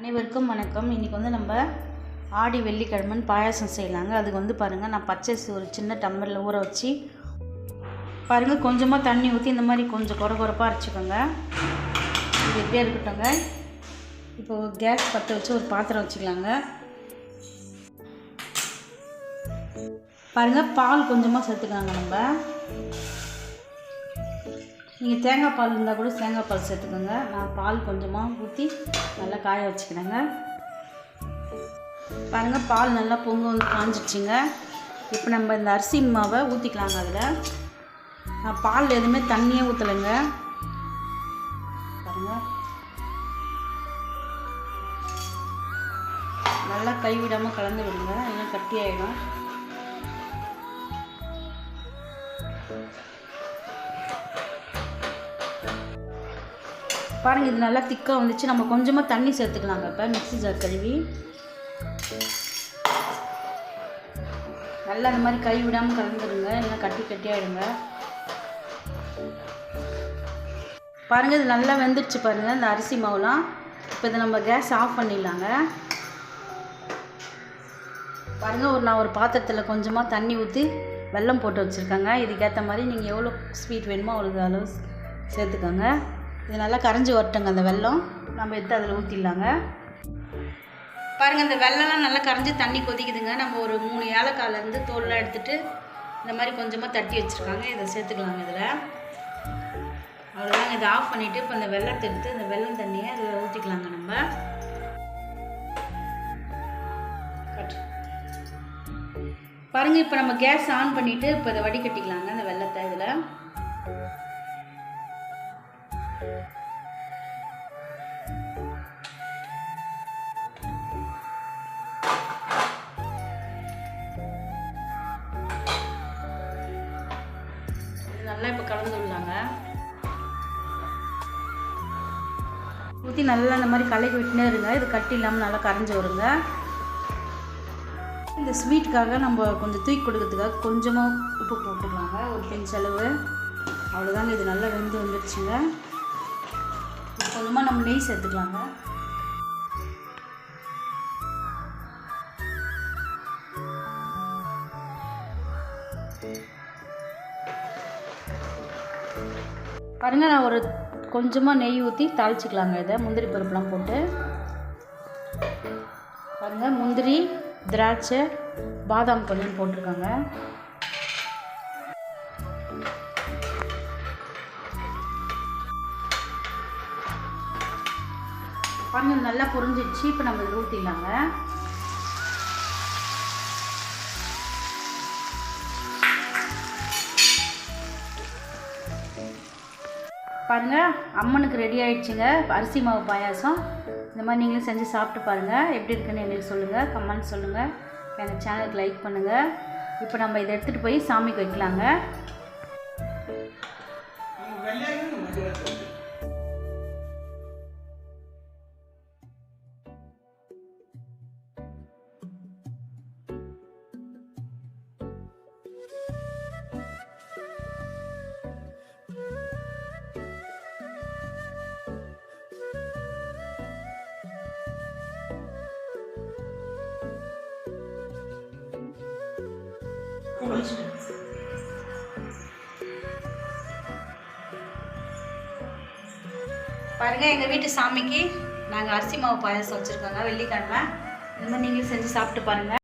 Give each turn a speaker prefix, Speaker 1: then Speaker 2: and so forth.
Speaker 1: அனைவருக்கும் வணக்கம். இன்றைக்கி வந்து நம்ம ஆடி வெள்ளிக்கிழமன் பாயாசம் செய்யலாங்க. அதுக்கு வந்து பாருங்கள் நான் பச்சரிசி ஒரு சின்ன டம்ளரில் ஊற வச்சு பாருங்கள் கொஞ்சமாக தண்ணி ஊற்றி இந்த மாதிரி கொஞ்சம் குறை குறைப்பாக அரைச்சிக்கோங்க. இது எப்படியே இருக்கட்டும்ங்க? இப்போது கேஸ் பற்ற வச்சு ஒரு பாத்திரம் வச்சுக்கலாங்க. பாருங்கள் பால் கொஞ்சமாக சேர்த்துக்கலாங்க நம்ம. நீங்கள் தேங்காய் பால் இருந்தால் கூட தேங்காய் பால் சேர்த்துக்கோங்க. நான் பால் கொஞ்சமாக ஊற்றி நல்லா காய வச்சுக்கிறேங்க. பாருங்கள் பால் நல்லா பொங்க வந்து காஞ்சிடுச்சிங்க இப்போ நம்ம இந்த அரிசி மாவை ஊற்றிக்கலாங்க அதில். நான் பால் எதுவுமே தண்ணியே ஊற்றலைங்க பாருங்கள் நல்லா கைவிடாமல் கலந்து விடுங்க. இன்னும் கட்டி ஆகிடும் பாருங்கள் இது நல்லா திக்காக வந்துச்சு. நம்ம கொஞ்சமாக தண்ணி சேர்த்துக்கலாங்க. இப்போ மிக்ஸி ஜார் கழுவி. நல்லா இந்த மாதிரி கை விடாமல் கலந்துருங்க. இல்லைன்னா கட்டி கட்டியாயிடுங்க பாருங்கள் இது நல்லா வெந்துடுச்சு பாருங்கள் இந்த அரிசி மாவுலாம். இப்போ இதை நம்ம கேஸ் ஆஃப் பண்ணிடலாங்க. பாருங்கள் ஒரு நான் ஒரு பாத்திரத்தில் கொஞ்சமாக தண்ணி ஊற்றி வெல்லம் போட்டு வச்சுருக்கேங்க. இதுக்கேற்ற மாதிரி நீங்கள் எவ்வளோ ஸ்வீட் வேணுமோ அவ்வளோ அளவு சேர்த்துக்கோங்க. இது நல்லா கரைஞ்சி வரட்டுங்க அந்த வெல்லம். நம்ம எடுத்து அதில் ஊற்றிடலாங்க பாருங்கள் இந்த வெள்ளம்லாம் நல்லா கரைஞ்சி தண்ணி கொதிக்குதுங்க. நம்ம ஒரு மூணு ஏலக்காயிலேருந்து தோல்லாம் எடுத்துகிட்டு இந்த மாதிரி கொஞ்சமாக தட்டி வச்சுருக்காங்க. இதை சேர்த்துக்கலாங்க இதில். அவ்வளோதாங்க இதை ஆஃப் பண்ணிவிட்டு இப்போ இந்த வெள்ளத்தை எடுத்து இந்த வெள்ளம் தண்ணியை இதில் ஊற்றிக்கலாங்க நம்ம. பாருங்கள் இப்போ நம்ம கேஸ் ஆன் பண்ணிவிட்டு இப்போ இதை வடிகட்டிக்கலாங்க. நல்லா இப்போ கலந்து விடலாங்க. ஊற்றி நல்லா இந்த மாதிரி கலைக்கு விட்டுனே இருங்க. இது கட்டி இல்லாமல் நல்லா கரைஞ்சி வருங்க. இந்த ஸ்வீட்டுக்காக நம்ம கொஞ்சம் தூக்கி கொடுக்கறதுக்காக கொஞ்சமாக உப்பு போட்டுக்கலாங்க. ஒரு பிஞ்ச் அளவு. அவ்வளோதாங்க இது நல்லா வெந்து வந்துடுச்சுங்க. கொஞ்சமாக நம்ம நெய் சேர்த்துக்கலாங்க. பாருங்க நான் ஒரு கொஞ்சமாக நெய் ஊற்றி தாளிச்சிக்கலாங்க இதை. முந்திரி பருப்புலாம் போட்டு. பாருங்கள் முந்திரி திராட்சை பாதாம் பழம் போட்டிருக்காங்க. பாருங்க நல்லா பொரிஞ்சிடுச்சு. இப்போ நம்ம இதில் ஊற்றிடலாங்க பாருங்க அம்மனுக்கு ரெடி ஆயிடுச்சுங்க. அரிசி மாவு பாயாசம். இந்த மாதிரி நீங்களும் செஞ்சு சாப்பிட்டு பாருங்கள் எப்படி இருக்குன்னு எங்களுக்கு சொல்லுங்கள் கமெண்ட் சொல்லுங்கள் எங்கள் சேனலுக்கு லைக் பண்ணுங்கள் இப்போ நம்ம இதை எடுத்துகிட்டு போய் சாமிக்கு வைக்கலாங்க. பாருங்க எங்கள் வீட்டு சாமிக்கு நாங்கள் அரிசி மாவு பாயசம் வச்சுருக்கோங்க வெள்ளிக்கிழமை. இந்த மாதிரி நீங்களும் செஞ்சு சாப்பிட்டு பாருங்கள்